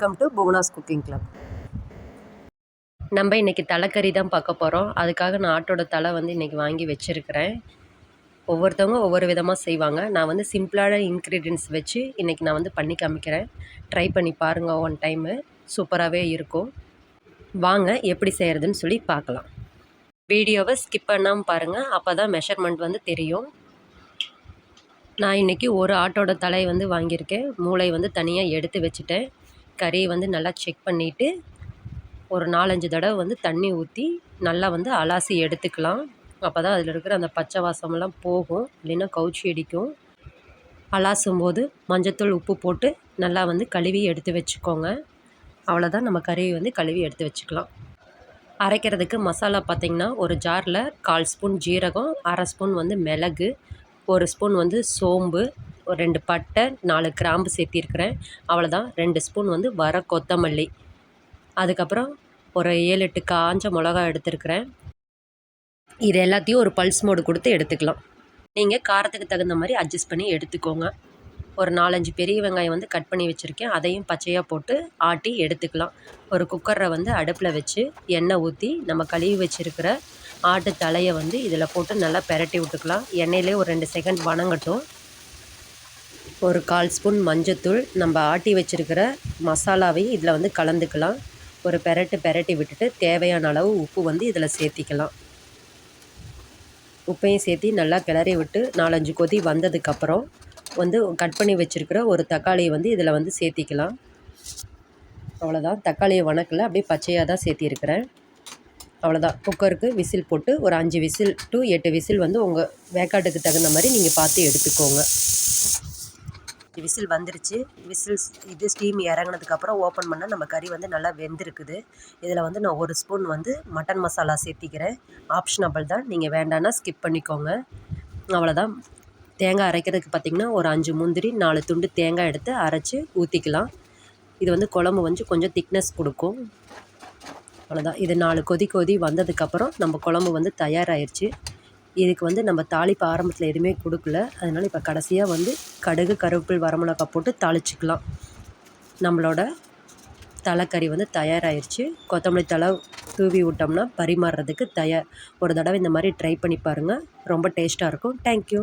Welcome to Bhuvana's cooking club நம்ம இன்றைக்கி தலைக்கறி தான் பார்க்க போகிறோம் அதுக்காக நான் ஆட்டோட தலை வந்து இன்றைக்கி வாங்கி வச்சுருக்கிறேன். ஒவ்வொருத்தவங்க ஒவ்வொரு விதமாக செய்வாங்க. நான் வந்து சிம்பிளான இன்க்ரீடியன்ஸ் வச்சு இன்றைக்கி நான் வந்து பண்ணி காமிக்கிறேன். ட்ரை பண்ணி பாருங்கள் ஒன் டைமு சூப்பராகவே இருக்கும். வாங்க எப்படி செய்கிறதுன்னு சொல்லி பார்க்கலாம். வீடியோவை ஸ்கிப் பண்ணாமல் பாருங்கள் அப்போ தான் மெஷர்மெண்ட் வந்து தெரியும். நான் இன்றைக்கி ஒரு ஆட்டோட தலை வந்து வாங்கியிருக்கேன். மூளை வந்து தனியாக எடுத்து வச்சுட்டேன். கறியை வந்து நல்லா செக் பண்ணிவிட்டு ஒரு நாலஞ்சு தடவை வந்து தண்ணி ஊற்றி நல்லா வந்து அலாசி எடுத்துக்கலாம். அப்போ தான் அதில் இருக்கிற அந்த பச்சை வாசமெல்லாம் போகும். இல்லைன்னா கவுச்சி அடிக்கும். அலாசும் போது மஞ்சத்தூள் உப்பு போட்டு நல்லா வந்து கழுவி எடுத்து வச்சுக்கோங்க. அவ்வளோதான் நம்ம கறியை வந்து கழுவி எடுத்து வச்சுக்கலாம். அரைக்கிறதுக்கு மசாலா பார்த்திங்கன்னா ஒரு ஜாரில் கால் ஸ்பூன் ஜீரகம் அரை ஸ்பூன் வந்து மிளகு ஒரு ஸ்பூன் வந்து சோம்பு ஒரு ரெண்டு பட்டை நாலு கிராம்பு சேர்த்திருக்கிறேன். அவ்வளோதான் ரெண்டு ஸ்பூன் வந்து வர கொத்தமல்லி. அதுக்கப்புறம் ஒரு ஏழு எட்டு காஞ்ச மிளகா எடுத்துருக்கிறேன். இது எல்லாத்தையும் ஒரு பல்ஸ் மோடு கொடுத்து எடுத்துக்கலாம். நீங்கள் காரத்துக்கு தகுந்த மாதிரி அட்ஜஸ்ட் பண்ணி எடுத்துக்கோங்க. ஒரு நாலஞ்சு பெரிய வெங்காயம் வந்து கட் பண்ணி வச்சுருக்கேன். அதையும் பச்சையாக போட்டு ஆட்டி எடுத்துக்கலாம். ஒரு குக்கரை வந்து அடுப்பில் வச்சு எண்ணெய் ஊற்றி நம்ம கழுவி வச்சுருக்கிற ஆட்டு தலையை வந்து இதில் போட்டு நல்லா பெரட்டி விட்டுக்கலாம். எண்ணெயிலே ஒரு ரெண்டு செகண்ட் வணங்கட்டும். ஒரு கால் ஸ்பூன் மஞ்சத்தூள். நம்ம ஆட்டி வச்சுருக்கிற மசாலாவையும் இதில் வந்து கலந்துக்கலாம். ஒரு பெரட்டு பெரட்டி விட்டுட்டு தேவையான அளவு உப்பு வந்து இதில் சேர்த்திக்கலாம். உப்பையும் சேர்த்தி நல்லா கிளறி விட்டு நாலஞ்சு கொதி வந்ததுக்கப்புறம் வந்து கட் பண்ணி வச்சுருக்கிற ஒரு தக்காளியை வந்து இதில் வந்து சேர்த்திக்கலாம். அவ்வளோதான். தக்காளியை வணக்கில். அப்படியே பச்சையாக தான் சேர்த்திருக்கிறேன். அவ்வளோதான். குக்கருக்கு விசில் போட்டு ஒரு அஞ்சு விசில் டு எட்டு விசில் வந்து உங்கள் வேக்காட்டுக்கு தகுந்த மாதிரி நீங்கள் பார்த்து எடுத்துக்கோங்க. விசில் வந்துருச்சு. விசில்ஸ் இது ஸ்டீம் இறங்கினதுக்கப்புறம் ஓப்பன் பண்ணால் நம்ம கறி வந்து நல்லா வெந்திருக்குது. இதில் வந்து நான் ஒரு ஸ்பூன் வந்து மட்டன் மசாலா சேர்த்திக்கிறேன். ஆப்ஷனபிள் தான். நீங்கள் வேண்டான்னா ஸ்கிப் பண்ணிக்கோங்க. அவ்வளோதான் தேங்காய் அரைக்கிறதுக்கு பார்த்திங்கன்னா ஒரு அஞ்சு முந்திரி நாலு துண்டு தேங்காய் எடுத்து அரைச்சி ஊற்றிக்கலாம் இது வந்து குழம்பு வந்து கொஞ்சம் திக்னஸ் கொடுக்கும். அவ்வளோதான் இது நாலு கொதி கொதி வந்ததுக்கப்புறம் நம்ம குழம்பு வந்து தயாராகிடுச்சு இதுக்கு வந்து நம்ம தாளிப்பு ஆரம்பத்தில் எதுவுமே கொடுக்கல. அதனால் இப்போ கடைசியாக வந்து கடுகு கருவேப்பில் வரமிளகா போட்டு தாளிச்சிக்கலாம். நம்மளோட தலைக்கறி வந்து தயாராகிடுச்சு கொத்தமல்லி தலை தூவி விட்டோம்னா பரிமாறுறதுக்கு தயார் ஒரு தடவை இந்த மாதிரி ட்ரை பண்ணி பாருங்கள் ரொம்ப டேஸ்ட்டாக இருக்கும். தேங்க்யூ